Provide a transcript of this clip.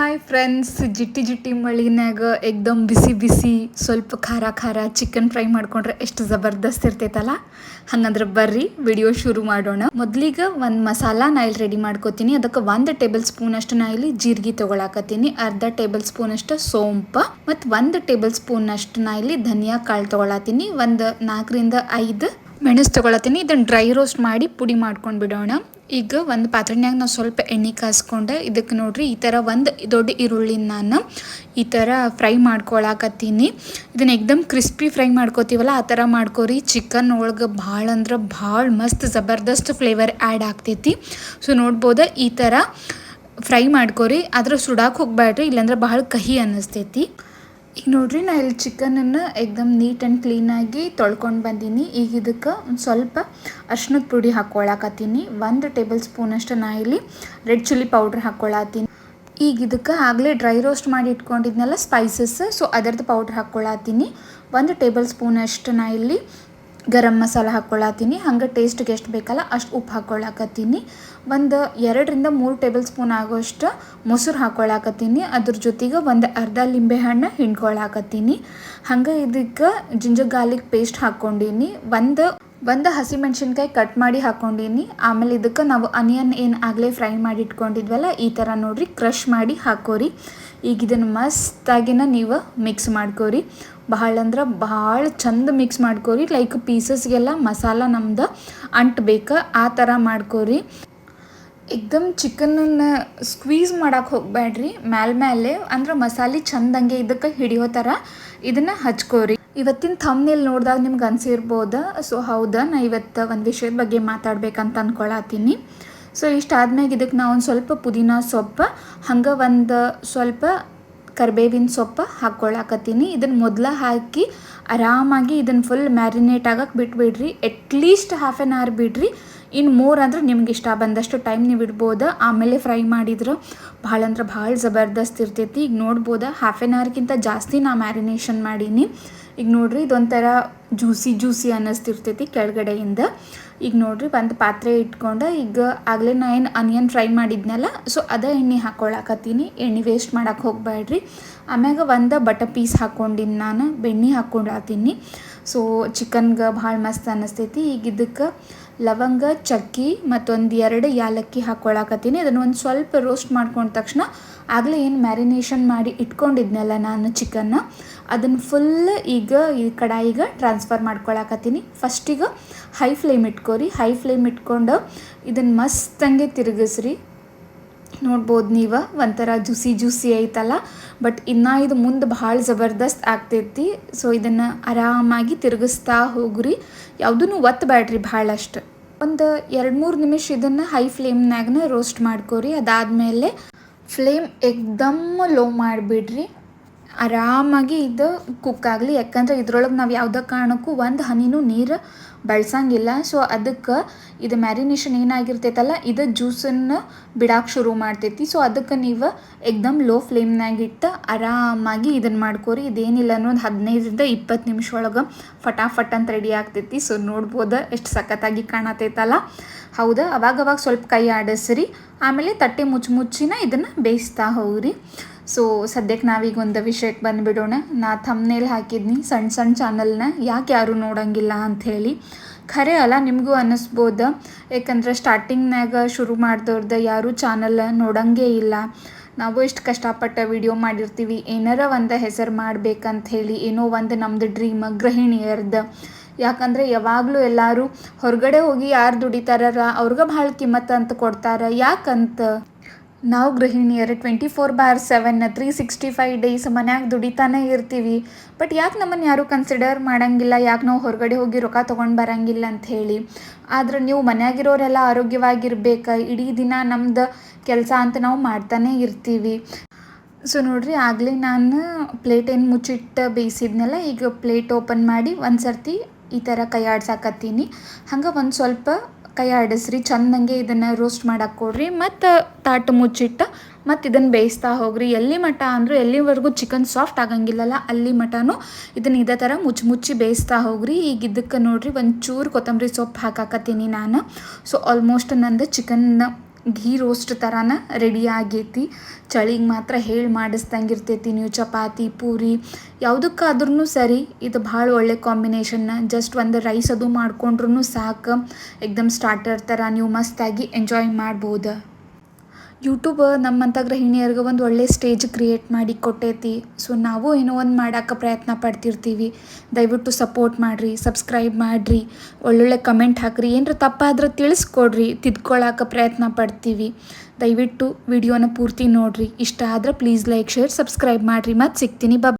Hi friends ಜಿಟ್ಟಿ ಜಿಟ್ಟಿ ಮಳಿನಾಗ ಎಕ್ದಮ್ ಬಿಸಿ ಬಿಸಿ, ಸ್ವಲ್ಪ ಖಾರ ಖಾರ ಚಿಕನ್ ಫ್ರೈ ಮಾಡ್ಕೊಂಡ್ರೆ ಎಷ್ಟು ಜಬರ್ದಸ್ತ್ ಇರ್ತೈತಲ್ಲ? ಹಂಗಂದ್ರೆ ಬರ್ರಿ ವಿಡಿಯೋ ಶುರು ಮಾಡೋಣ. ಮೊದಲಿಗೆ ಒಂದು ಮಸಾಲ ನಾ ಇಲ್ಲಿ ರೆಡಿ ಮಾಡ್ಕೋತೀನಿ. ಅದಕ್ಕೆ ಒಂದ್ ಟೇಬಲ್ ಸ್ಪೂನ್ ಅಷ್ಟು ನಾ ಇಲ್ಲಿ ಜೀರಿಗೆ ತೊಗೊಳಕತ್ತೀನಿ ಅರ್ಧ ಟೇಬಲ್ ಸ್ಪೂನ್ ಅಷ್ಟು ಸೋಂಪ ಮತ್ತು ಒಂದ್ ಟೇಬಲ್ ಸ್ಪೂನ್ ಅಷ್ಟು ನಾ ಇಲ್ಲಿ ಧನಿಯಾ ಕಾಳು ತೊಗೊಳತ್ತೀನಿ ಒಂದು ನಾಲ್ಕರಿಂದ ಐದು ಮೆಣಸು ತೊಗೊಳತ್ತೀನಿ ಇದನ್ನು ಡ್ರೈ ರೋಸ್ಟ್ ಮಾಡಿ ಪುಡಿ ಮಾಡ್ಕೊಂಡ್ ಬಿಡೋಣ ಈಗ ಒಂದು ಪಾತ್ರೆನಾಗ ನಾವು ಸ್ವಲ್ಪ ಎಣ್ಣೆ ಕಾಸ್ಕೊಂಡೆ ಇದಕ್ಕೆ ನೋಡ್ರಿ, ಈ ಥರ ಒಂದು ದೊಡ್ಡ ಈರುಳ್ಳಿನ ನಾನು ಈ ಥರ ಫ್ರೈ ಮಾಡ್ಕೊಳಕತ್ತೀನಿ. ಇದನ್ನ ಎಕ್ದಮ್ ಕ್ರಿಸ್ಪಿ ಫ್ರೈ ಮಾಡ್ಕೋತೀವಲ್ಲ, ಆ ಥರ ಮಾಡ್ಕೋರಿ. ಚಿಕನ್ ಒಳಗೆ ಭಾಳ ಅಂದ್ರೆ ಭಾಳ ಮಸ್ತ್ ಜಬರ್ದಸ್ತ್ ಫ್ಲೇವರ್ ಆ್ಯಡ್ ಆಗ್ತೈತಿ. ಸೊ ನೋಡ್ಬೋದು, ಈ ಥರ ಫ್ರೈ ಮಾಡ್ಕೋರಿ. ಆದ್ರೆ ಸುಡಾಕೆ ಹೋಗ್ಬೇಡ್ರಿ ಇಲ್ಲಾಂದ್ರೆ ಭಾಳ ಕಹಿ ಅನ್ನಿಸ್ತೈತಿ ಈಗ ನೋಡ್ರಿ, ನಾ ಇಲ್ಲಿ ಚಿಕನನ್ನು ಎಕ್ದಮ್ ನೀಟ್ ಆ್ಯಂಡ್ ಕ್ಲೀನಾಗಿ ತೊಳ್ಕೊಂಡು ಬಂದೀನಿ. ಈಗ ಇದಕ್ಕೆ ಒಂದು ಸ್ವಲ್ಪ ಅರ್ಶಿನದ ಪುಡಿ ಹಾಕ್ಕೊಳಕತ್ತೀನಿ ಒಂದು ಟೇಬಲ್ ಸ್ಪೂನ್ ಅಷ್ಟು ನಾ ಇಲ್ಲಿ ರೆಡ್ ಚಿಲ್ಲಿ ಪೌಡ್ರ್ ಹಾಕ್ಕೊಳತ್ತೀನಿ ಈಗ ಇದಕ್ಕೆ ಆಗಲೇ ಡ್ರೈ ರೋಸ್ಟ್ ಮಾಡಿ ಇಟ್ಕೊಂಡಿದ್ನಲ್ಲ ಸ್ಪೈಸಸ್ ಸೊ ಅದರದ್ದು ಪೌಡ್ರ್ ಹಾಕ್ಕೊಳತ್ತೀನಿ ಒಂದು ಟೇಬಲ್ ಸ್ಪೂನ್ ಅಷ್ಟು ನಾ ಇಲ್ಲಿ ಗರಂ ಮಸಾಲ ಹಾಕ್ಕೊಳ್ಳತ್ತೀನಿ ಹಂಗೆ ಟೇಸ್ಟ್ಗೆ ಎಷ್ಟು ಬೇಕಲ್ಲ ಅಷ್ಟು ಉಪ್ಪು ಹಾಕ್ಕೊಳ್ಳಾಕತ್ತೀನಿ ಒಂದು ಎರಡರಿಂದ ಮೂರು ಟೇಬಲ್ ಸ್ಪೂನ್ ಆಗೋಷ್ಟು ಮೊಸರು ಹಾಕ್ಕೊಳ್ಳಾಕತ್ತೀನಿ ಅದ್ರ ಜೊತೆಗೆ ಒಂದು ಅರ್ಧ ಲಿಂಬೆ ಹಣ್ಣು ಹಿಂಡ್ಕೊಳ್ಳಾಕತ್ತೀನಿ ಹಂಗೆ ಇದಕ್ಕೆ ಜಿಂಜರ್ ಗಾರ್ಲಿಕ್ ಪೇಸ್ಟ್ ಹಾಕ್ಕೊಂಡೀನಿ. ಒಂದು ಒಂದು ಹಸಿಮೆಣ್ಸಿನ್ಕಾಯಿ ಕಟ್ ಮಾಡಿ ಹಾಕೊಂಡಿನಿ. ಆಮೇಲೆ ಇದಕ್ಕೆ ನಾವು ಅನಿಯನ್ ಏನು ಆಗಲೇ ಫ್ರೈ ಮಾಡಿ ಇಟ್ಕೊಂಡಿದ್ವಲ್ಲ ಈ ಥರ ನೋಡಿರಿ ಕ್ರಷ್ ಮಾಡಿ ಹಾಕೋರಿ. ಈಗ ಇದನ್ನು ಮಸ್ತಾಗಿನ ನೀವು ಮಿಕ್ಸ್ ಮಾಡ್ಕೋರಿ. ಭಾಳ ಅಂದ್ರೆ ಭಾಳ ಚಂದ ಮಿಕ್ಸ್ ಮಾಡ್ಕೋರಿ. ಲೈಕ್ ಪೀಸಸ್ಗೆಲ್ಲ ಮಸಾಲ ನಮ್ದು ಅಂಟ್ಬೇಕು. ಆ ಥರ ಮಾಡ್ಕೋರಿ. ಎಕ್ದಮ್ ಚಿಕನನ್ನು ಸ್ಕ್ವೀಸ್ ಮಾಡಕ್ಕೆ ಹೋಗಬೇಡ್ರಿ ಮ್ಯಾಲ ಮ್ಯಾಲೆ. ಅಂದ್ರೆ ಮಸಾಲೆ ಚಂದಂಗೆ ಇದಕ್ಕೆ ಹಿಡಿಯೋ ಥರ ಇದನ್ನು ಹಚ್ಕೋರಿ. ಇವತ್ತಿನ ಥಮ್ನೇಲ್ ನೋಡಿದಾಗ ನಿಮ್ಗೆ ಅನಿಸಿರ್ಬೋದು? ಸೊ ಹೌದಾ? ನಾ ಇವತ್ತು ಒಂದು ವಿಷಯದ ಬಗ್ಗೆ ಮಾತಾಡ್ಬೇಕಂತ ಅಂದ್ಕೊಳತ್ತೀನಿ ಸೊ ಇಷ್ಟಾದ್ಮೇಲೆ ಇದಕ್ಕೆ ನಾವು ಒಂದು ಸ್ವಲ್ಪ ಪುದೀನ ಸೊಪ್ಪು, ಹಂಗೆ ಒಂದು ಸ್ವಲ್ಪ ಕರ್ಬೇವಿನ ಸೊಪ್ಪು ಹಾಕ್ಕೊಳಕತ್ತೀನಿ ಇದನ್ನು ಮೊದಲು ಹಾಕಿ ಆರಾಮಾಗಿ ಇದನ್ನು ಫುಲ್ ಮ್ಯಾರಿನೇಟ್ ಆಗಕ್ಕೆ ಬಿಟ್ಬಿಡ್ರಿ. At least half an hour ಬಿಡ್ರಿ. ಇನ್ನು ಮೋರ್ ಅಂದ್ರೆ ನಿಮ್ಗೆ ಇಷ್ಟ ಬಂದಷ್ಟು ಟೈಮ್ ನೀವು ಇಡ್ಬೋದು. ಆಮೇಲೆ ಫ್ರೈ ಮಾಡಿದ್ರೆ. ಭಾಳ ಅಂದ್ರೆ ಭಾಳ ಜಬರ್ದಸ್ತ್ ಇರ್ತೈತಿ. ಈಗ ನೋಡ್ಬೋದು ಹಾಫ್ ಆನ್ ಅವರ್ಗಿಂತ ಜಾಸ್ತಿ ನಾ ಮ್ಯಾರಿನೇಷನ್ ಮಾಡೀನಿ. ಈಗ ನೋಡ್ರಿ ಇದೊಂಥರ ಜ್ಯೂಸಿ ಜ್ಯೂಸಿ ಅನ್ನಿಸ್ತಿರ್ತೈತಿ ಕೆಳಗಡೆಯಿಂದ. ಈಗ ನೋಡ್ರಿ ಒಂದು ಪಾತ್ರೆ ಇಟ್ಕೊಂಡು, ಈಗ ಆಗಲೇ ನಾ ಏನು ಅನಿಯನ್ ಫ್ರೈ ಮಾಡಿದ್ನಲ್ಲ ಸೊ ಅದ ಎಣ್ಣೆ ಹಾಕ್ಕೊಳಕತ್ತೀನಿ ಎಣ್ಣೆ ವೇಸ್ಟ್ ಮಾಡಕ್ಕೆ ಹೋಗ್ಬೇಡ್ರಿ ಆಮ್ಯಾಗ ಒಂದು ಬಟರ್ ಪೀಸ್ ಹಾಕ್ಕೊಂಡಿನಿ ನಾನು, ಬೆಣ್ಣೆ ಹಾಕ್ಕೊಂಡಾತೀನಿ ಸೊ ಚಿಕನ್ಗೆ ಭಾಳ ಮಸ್ತ್ ಅನ್ನಿಸ್ತೈತಿ. ಈಗ ಇದಕ್ಕೆ ಲವಂಗ, ಚಕ್ಕಿ ಮತ್ತೊಂದು ಎರಡು ಯಾಲಕ್ಕಿ ಹಾಕ್ಕೊಳಕತ್ತೀನಿ ಅದನ್ನು ಒಂದು ಸ್ವಲ್ಪ ರೋಸ್ಟ್ ಮಾಡ್ಕೊಂಡ ತಕ್ಷಣ ಆಗಲೇ ಏನು ಮ್ಯಾರಿನೇಷನ್ ಮಾಡಿ ಇಟ್ಕೊಂಡಿದ್ನಲ್ಲ ನಾನು ಚಿಕನ್ನ ಅದನ್ನು ಫುಲ್ ಈಗ ಈ ಕಡಾಯಿಗೆ ಟ್ರಾನ್ಸ್ಫರ್ ಮಾಡ್ಕೊಳಕತ್ತೀನಿ. ಫಸ್ಟಿಗೆ ಹೈ ಫ್ಲೇಮ್ ಇಟ್ಕೋರಿ. ಹೈ ಫ್ಲೇಮ್ ಇಟ್ಕೊಂಡು ಇದನ್ನು ಮಸ್ತಂಗೆ ತಿರುಗಿಸ್ರಿ. ನೋಡ್ಬೋದು ನೀವು? ಒಂಥರ ಜ್ಯೂಸಿ ಜ್ಯೂಸಿ ಐತಲ್ಲ? ಬಟ್ ಇನ್ನೂ ಇದು ಮುಂದೆ ಭಾಳ ಜಬರ್ದಸ್ತ್ ಆಗ್ತೈತಿ. ಸೊ ಇದನ್ನು ಆರಾಮಾಗಿ ತಿರುಗಿಸ್ತಾ ಹೋಗ್ರಿ. ಯಾವುದೂ ಒತ್ತು ಬ್ಯಾಡ್ರಿ ಭಾಳಷ್ಟು. ಒಂದು ಎರಡು ಮೂರು ನಿಮಿಷ ಇದನ್ನು ಹೈ ಫ್ಲೇಮ್ನಾಗನ ರೋಸ್ಟ್ ಮಾಡ್ಕೋರಿ. ಅದಾದಮೇಲೆ ಫ್ಲೇಮ್ ಎಕ್ದಮ್ ಲೋ ಮಾಡಿಬಿಡ್ರಿ. ಆರಾಮಾಗಿ ಇದು ಕುಕ್ ಆಗಲಿ. ಯಾಕಂದ್ರೆ ಇದ್ರೊಳಗೆ ನಾವು ಯಾವುದೇ ಕಾರಣಕ್ಕೂ ಒಂದು ಹನಿನೂ ನೀರು ಬಳಸಂಗಿಲ್ಲ. ಸೊ ಅದಕ್ಕೆ ಇದು ಮ್ಯಾರಿನೇಷನ್ ಏನಾಗಿರ್ತೈತಲ್ಲ, ಇದು ಜ್ಯೂಸನ್ನು ಬಿಡಾಕೆ ಶುರು ಮಾಡ್ತೈತಿ. ಸೊ ಅದಕ್ಕೆ ನೀವು ಎಕ್ದಮ್ ಲೋ ಫ್ಲೇಮ್ನಾಗ ಇಟ್ಟು ಆರಾಮಾಗಿ ಇದನ್ನು ಮಾಡ್ಕೋರಿ. ಇದೇನಿಲ್ಲ ಅನ್ನೋದು ಹದಿನೈದರಿಂದ ಇಪ್ಪತ್ತು ನಿಮಿಷ ಒಳಗೆ ಫಟಾಫಟ್ ಅಂತ ರೆಡಿ ಆಗ್ತೈತಿ. ಸೊ ನೋಡ್ಬೋದು ಎಷ್ಟು ಸಖತ್ತಾಗಿ ಕಾಣತೈತಲ್ಲ. ಹೌದಾ? ಅವಾಗವಾಗ ಸ್ವಲ್ಪ ಕೈ ಆಡಿಸ್ರಿ. ಆಮೇಲೆ ತಟ್ಟೆ ಮುಚ್ಚಿ ಮುಚ್ಚಿನ ಇದನ್ನು ಬೇಯಿಸ್ತಾ ಹೋಗ್ರಿ. ಸೊ ಸದ್ಯಕ್ಕೆ ನಾವೀಗ ಒಂದು ವಿಷಯಕ್ಕೆ ಬಂದುಬಿಡೋಣ. ನಾ ತಮ್ಮನೇಲಿ ಹಾಕಿದ್ನಿ ಸಣ್ಣ ಸಣ್ಣ ಚಾನಲ್ನ ಯಾಕೆ ಯಾರೂ ನೋಡೋಂಗಿಲ್ಲ ಅಂಥೇಳಿ ಖರೆ ಅಲ್ಲ, ನಿಮಗೂ ಅನ್ನಿಸ್ಬೋದು ಯಾಕಂದ್ರೆ ಸ್ಟಾರ್ಟಿಂಗ್ನಾಗ ಶುರು ಮಾಡಿದವ್ರದ್ದು ಯಾರೂ ಚಾನಲ್ ನೋಡೋಂಗೇ ಇಲ್ಲ. ನಾವು ಇಷ್ಟು ಕಷ್ಟಪಟ್ಟು ವಿಡಿಯೋ ಮಾಡಿರ್ತೀವಿ. ಏನಾರ ಒಂದು ಹೆಸರು ಮಾಡ್ಬೇಕಂತ ಹೇಳಿ, ಏನೋ ಒಂದು ನಮ್ಮದು ಡ್ರೀಮ್ ಗೃಹಿಣಿಯರ್ದು. ಯಾಕಂದರೆ ಯಾವಾಗಲೂ ಎಲ್ಲರೂ ಹೊರಗಡೆ ಹೋಗಿ ಯಾರು ದುಡಿತಾರ, ಅವ್ರಿಗೆ ಭಾಳ ಕಿಮ್ಮತ್ತಂತ ಕೊಡ್ತಾರೆ. ಯಾಕಂತ? ನಾವು ಗೃಹಿಣಿಯರು twenty four by seven three sixty five days ಮನ್ಯಾಗ ದುಡಿತಾನೆ ಇರ್ತೀವಿ. ಬಟ್ ಯಾಕೆ ನಮ್ಮನ್ನು ಯಾರೂ ಕನ್ಸಿಡರ್ ಮಾಡೋಂಗಿಲ್ಲ? ಯಾಕೆ ನಾವು ಹೊರಗಡೆ ಹೋಗಿ ರೊಕ್ಕ ತೊಗೊಂಡು ಬರೋಂಗಿಲ್ಲ ಅಂತ ಹೇಳಿ. ಆದ್ರೆ ನೀವು ಮನ್ಯಾಗಿರೋರೆಲ್ಲ ಆರೋಗ್ಯವಾಗಿರ್ಬೇಕು. ಇಡೀ ದಿನ ನಮ್ದು ಕೆಲಸ ಅಂತ ನಾವು ಮಾಡ್ತಾನೆ ಇರ್ತೀವಿ. ಸೊ ನೋಡ್ರಿ, ಆಗಲೇ ನಾನು ಪ್ಲೇಟ್ ಏನು ಮುಚ್ಚಿಟ್ಟು ಬೇಯಿಸಿದ್ನಲ್ಲ, ಈಗ ಪ್ಲೇಟ್ ಓಪನ್ ಮಾಡಿ ಒಂದು ಸರ್ತಿ ಈ ಥರ ಕೈ ಆಡ್ಸಾಕತ್ತೀನಿ ಹಂಗೆ ಒಂದು ಸ್ವಲ್ಪ ಕೈ ಆಡಿಸ್ರಿ, ಚಂದಂಗೆ ಇದನ್ನು ರೋಸ್ಟ್ ಮಾಡಕ್ಕೆ ಕೊಡ್ರಿ, ಮತ್ತು ತಾಟು ಮುಚ್ಚಿಟ್ಟು ಮತ್ತು ಇದನ್ನು ಬೇಯಿಸ್ತಾ ಹೋಗ್ರಿ. ಎಲ್ಲಿ ಮಟ ಅಂದರೂ ಎಲ್ಲಿವರೆಗೂ ಚಿಕನ್ ಸಾಫ್ಟ್ ಆಗಂಗಿಲ್ಲಲ್ಲ, ಅಲ್ಲಿ ಮಟನೂ ಇದನ್ನು ಇದೇ ಥರ ಮುಚ್ಚಿ ಮುಚ್ಚಿ ಬೇಯಿಸ್ತಾ ಹೋಗ್ರಿ. ಈಗ ಇದಕ್ಕೆ ನೋಡ್ರಿ ಒಂದು ಚೂರು ಕೊತ್ತಂಬರಿ ಸೊಪ್ಪು ಹಾಕಾಕತ್ತೀನಿ ನಾನು. ಸೊ ಆಲ್ಮೋಸ್ಟ್ ನಂದು ಚಿಕನ್ ಘೀ ರೋಸ್ಟ್ ಥರನ ರೆಡಿ ಆಗೈತಿ. ಚಳಿಗೆ ಮಾತ್ರ ಹೇಳಿ ಮಾಡಿಸ್ದಂಗೆ ಇರ್ತೈತಿ ನೀವು ಚಪಾತಿ, ಪೂರಿ ಯಾವುದಕ್ಕಾದ್ರೂ ಸರಿ. ಇದು ಭಾಳ ಒಳ್ಳೆ ಕಾಂಬಿನೇಷನ್ ಜಸ್ಟ್ ಒಂದು ರೈಸ್ ಅದು ಮಾಡ್ಕೊಂಡ್ರೂ ಸಾಕು. ಎಕ್ದಮ್ ಸ್ಟಾರ್ಟರ್ ಥರ ನೀವು ಮಸ್ತಾಗಿ ಎಂಜಾಯ್ ಮಾಡ್ಬೋದು. ಯೂಟ್ಯೂಬ್ ನಮ್ಮಂಥ ಗೃಹಿಣಿಯರ್ಗೆ ಒಂದು ಒಳ್ಳೆ ಸ್ಟೇಜ್ ಕ್ರಿಯೇಟ್ ಮಾಡಿ ಕೊಟ್ಟೈತಿ. ಸೊ ನಾವು ಏನೋ ಒಂದು ಮಾಡೋಕೆ ಪ್ರಯತ್ನ ಪಡ್ತಿರ್ತೀವಿ. ದಯವಿಟ್ಟು ಸಪೋರ್ಟ್ ಮಾಡಿರಿ, ಸಬ್ಸ್ಕ್ರೈಬ್ ಮಾಡಿರಿ, ಒಳ್ಳೊಳ್ಳೆ ಕಮೆಂಟ್ ಹಾಕ್ರಿ, ಏನರ ತಪ್ಪಾದ್ರೆ ತಿಳಿಸ್ಕೊಡ್ರಿ ತಿದ್ಕೊಳ್ಳೋಕೆ ಪ್ರಯತ್ನ ಪಡ್ತೀವಿ. ದಯವಿಟ್ಟು ವಿಡಿಯೋನ ಪೂರ್ತಿ ನೋಡಿರಿ. ಇಷ್ಟ ಆದ್ರೆ ಪ್ಲೀಸ್ ಲೈಕ್, ಶೇರ್, ಸಬ್ಸ್ಕ್ರೈಬ್ ಮಾಡಿರಿ. ಮತ್ತು ಸಿಗ್ತೀನಿ. ಬಾ